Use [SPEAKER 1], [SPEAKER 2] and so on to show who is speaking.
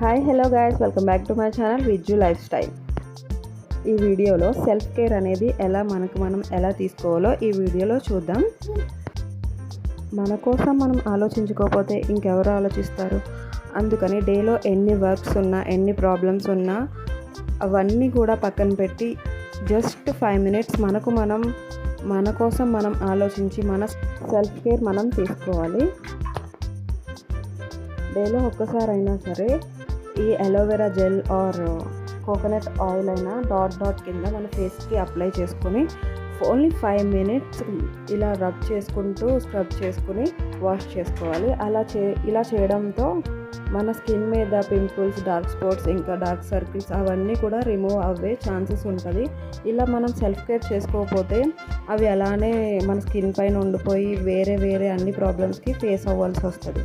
[SPEAKER 1] Hi hello guys welcome back to my channel Vijju life style ఈ వీడియోలో self care అనేది ఎలా మనకు మనం ఎలా తీసుకోవాలో ఈ వీడియోలో చూద్దాం. మన కోసం మనం ఆలోచించుకోకపోతే ఇంకెవరు ఆలోచిస్తారు? అందుకని డేలో ఎన్ని వర్క్స్ ఉన్నా ఎన్ని ప్రాబ్లమ్స్ ఉన్నా అవన్నీ కూడా పక్కన పెట్టి జస్ట్ ఫైవ్ మినిట్స్ మనకు మనం మన కోసం మనం ఆలోచించి మన సెల్ఫ్ కేర్ మనం తీసుకోవాలి. డేలో ఒక్కసారైనా సరే ఈ aloe vera gel or coconut oil అయినా డాట్ డాట్ కింద మన ఫేస్కి అప్లై చేసుకొని ఓన్లీ ఫైవ్ మినిట్స్ ఇలా రబ్ చేసుకుంటూ స్క్రబ్ చేసుకుని వాష్ చేసుకోవాలి. అలా చే ఇలా చేయడంతో మన స్కిన్ మీద పింపుల్స్ డార్క్ స్పాట్స్ ఇంకా డార్క్ సర్కిల్స్ అవన్నీ కూడా రిమూవ్ అవ్వే ఛాన్సెస్ ఉంటుంది. ఇలా మనం సెల్ఫ్ కేర్ చేసుకోకపోతే అవి అలానే మన స్కిన్ పైన ఉండిపోయి వేరే వేరే అన్ని ప్రాబ్లమ్స్కి ఫేస్ అవ్వాల్సి వస్తుంది.